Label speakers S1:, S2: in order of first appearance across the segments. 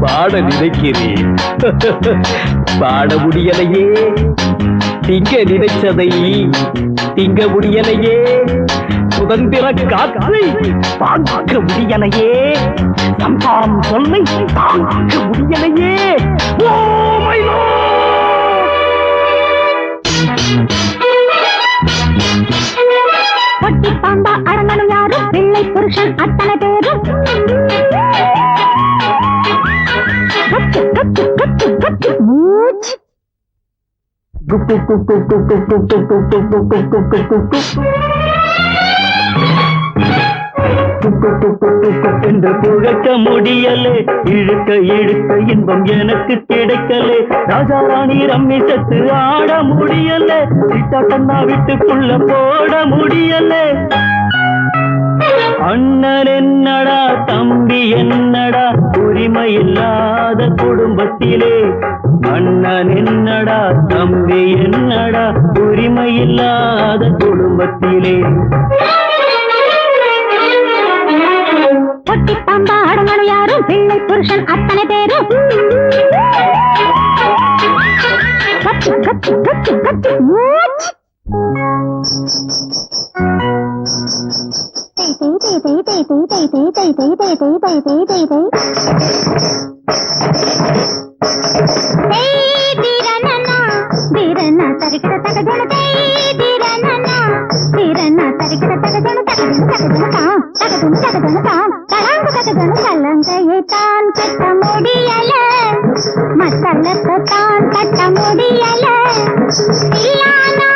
S1: பாட நினைக்கிறேன். பாட முடியலையே. திங்க நினைச்சதை திங்க முடியலையே. சுதந்திர காற்றை பார்க்க முடியலையே. சம்சாரம் சொல்லை தாங்க முடியலையே.
S2: பொட்டி பாம்பா அடங்கணும் யாரும் பிள்ளை புருஷன் அத்தனை பேரும். கத்து கத்து கத்து கத்து மூச்சு
S1: என்று புழக்க முடியலே இழுக்க இழுக்க இன்பம் எனக்கு கிடைக்கலே. ராஜா ராணி ரம்மி சத்து ஆட முடியலே சிட்டாட்டன்னா வீட்டுக்குள்ள போட முடியலே. அண்ணன் என்னடா தம்பி என்னடா உரிமை இல்லாத குடும்பத்திலே. அண்ணன் என்னடா தம்பி என்னடா உரிமை இல்லாத குடும்பத்திலே.
S2: தொட்டி பம்பாடங்களும் யாரும் பிள்ளை புருஷன் அத்தனை பேரும் கத்து கத்து கத்து கத்து மூச்சு తరిగిన తగజన తీరన్న తీరన్న తరిగిన తగజన తగజన తగజన తగజన తగజన மகன் கலங்கையை தான் கட்ட முடியல. மத்தளத்தை தான் கட்ட முடியல. இல்லாத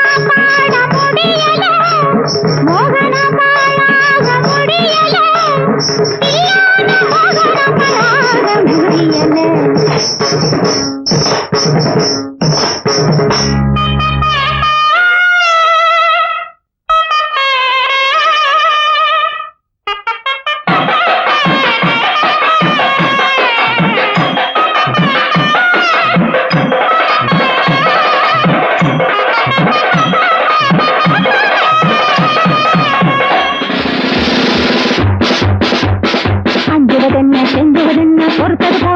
S2: പെണ്ണെ ചെന്തൂരന്നെ പുറത്തെടുക്കാൻ